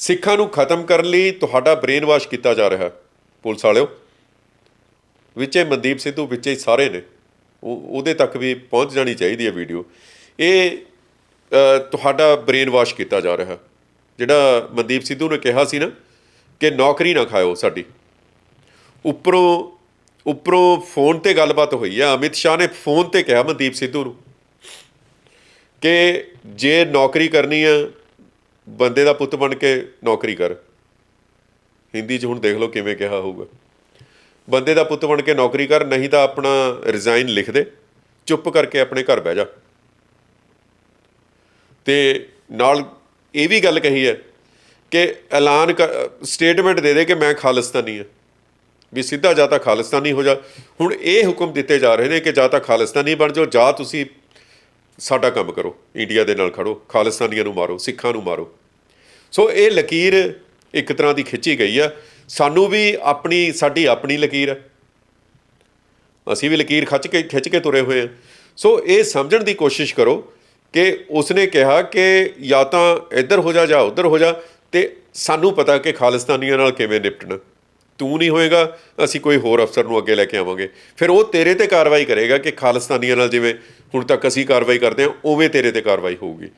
ਸਿੱਖਾਂ ਨੂੰ ਖਤਮ ਕਰਨ ਲਈ ਤੁਹਾਡਾ ਬ੍ਰੇਨ ਵਾਸ਼ ਕੀਤਾ ਜਾ ਰਿਹਾ ਪੁਲਿਸ ਵਾਲਿਓ, ਵਿੱਚੇ ਮਨਦੀਪ ਸਿੱਧੂ, ਵਿੱਚੇ ਹੀ ਸਾਰੇ ਨੇ। ਉਹ, ਉਹਦੇ ਤੱਕ ਵੀ ਪਹੁੰਚ ਜਾਣੀ ਚਾਹੀਦੀ ਹੈ ਵੀਡੀਓ। ਇਹ ਤੁਹਾਡਾ ਬ੍ਰੇਨ ਵਾਸ਼ ਕੀਤਾ ਜਾ ਰਿਹਾ ਜਿਹੜਾ ਮਨਦੀਪ ਸਿੱਧੂ ਨੇ ਕਿਹਾ ਸੀ ਨਾ ਕਿ ਨੌਕਰੀ ਨਾ ਖਾਓ ਸਾਡੀ। ਉੱਪਰੋਂ ਉੱਪਰੋਂ ਫੋਨ ਤੇ ਗੱਲਬਾਤ ਹੋਈ ਆ ਅਮਿਤ ਸ਼ਾਹ ਨੇ ਫੋਨ ਤੇ ਕਿਹਾ ਮਨਦੀਪ ਸਿੱਧੂ ਨੂੰ ਕਿ ਜੇ ਨੌਕਰੀ ਕਰਨੀ ਆ ਬੰਦੇ ਦਾ ਪੁੱਤ ਬਣ ਕੇ ਨੌਕਰੀ ਕਰ। ਹਿੰਦੀ 'ਚ ਹੁਣ ਦੇਖ ਲਓ ਕਿਵੇਂ ਕਿਹਾ ਹੋਊਗਾ। ਬੰਦੇ ਦਾ ਪੁੱਤ ਬਣ ਕੇ ਨੌਕਰੀ ਕਰ, ਨਹੀਂ ਤਾਂ ਆਪਣਾ ਰਿਜ਼ਾਈਨ ਲਿਖ ਦੇ। ਚੁੱਪ ਕਰਕੇ ਆਪਣੇ ਘਰ ਬਹਿ ਜਾ। ਤੇ ਨਾਲ ਇਹ ਵੀ ਗੱਲ ਕਹੀ ਹੈ ਕਿ ਐਲਾਨ ਸਟੇਟਮੈਂਟ ਦੇ ਦੇ ਕਿ ਮੈਂ ਖਾਲਿਸਤਾਨੀ ਹਾਂ। ਵੀ ਸਿੱਧਾ ਜਾਂ ਤਾਂ ਖਾਲਿਸਤਾਨੀ ਹੋ ਜਾ। ਹੁਣ ਇਹ ਹੁਕਮ ਦਿੱਤੇ ਜਾ ਰਹੇ ਨੇ ਕਿ ਜਾਂ ਤਾਂ ਖਾਲਿਸਤਾਨੀ ਬਣ ਜਾਓ, ਜਾਂ ਤੁਸੀਂ ਸਾਡਾ ਕੰਮ ਕਰੋ। ਇੰਡੀਆ ਦੇ ਨਾਲ ਖੜੋ। ਖਾਲਿਸਤਾਨੀਆਂ ਨੂੰ ਮਾਰੋ, ਸਿੱਖਾਂ ਨੂੰ ਮਾਰੋ। ਸੋ ਇਹ ਲਕੀਰ ਇੱਕ ਤਰ੍ਹਾਂ ਦੀ ਖਿੱਚੀ ਗਈ ਆ। ਸਾਨੂੰ ਵੀ ਆਪਣੀ, ਸਾਡੀ ਆਪਣੀ ਲਕੀਰ ਹੈ ਅਸੀਂ ਵੀ ਲਕੀਰ ਖਿੱਚ ਕੇ ਖਿੱਚ ਕੇ ਤੁਰੇ ਹੋਏ ਆ। ਸੋ ਇਹ ਸਮਝਣ ਦੀ ਕੋਸ਼ਿਸ਼ ਕਰੋ ਕਿ ਉਸਨੇ ਕਿਹਾ ਕਿ ਜਾਂ ਤਾਂ ਇੱਧਰ ਹੋ ਜਾ ਜਾਂ ਉੱਧਰ ਹੋ ਜਾ ਤੇ ਸਾਨੂੰ ਪਤਾ ਕਿ ਖਾਲਿਸਤਾਨੀਆਂ ਨਾਲ ਕਿਵੇਂ ਨਿਪਟਣਾ। ਤੂੰ ਨਹੀਂ ਹੋਏਗਾ, ਅਸੀਂ ਕੋਈ ਹੋਰ ਅਫਸਰ ਨੂੰ ਅੱਗੇ ਲੈ ਕੇ ਆਵਾਂਗੇ। ਫਿਰ ਉਹ ਤੇਰੇ ਤੇ ਕਾਰਵਾਈ ਕਰੇਗਾ ਕਿ ਖਾਲਿਸਤਾਨੀਆਂ ਨਾਲ ਜਿਵੇਂ ਹੁਣ ਤੱਕ ਅਸੀਂ ਕਾਰਵਾਈ ਕਰਦੇ ਹਾਂ, ਉਵੇਂ ਤੇਰੇ ਤੇ ਕਾਰਵਾਈ ਹੋਊਗੀ।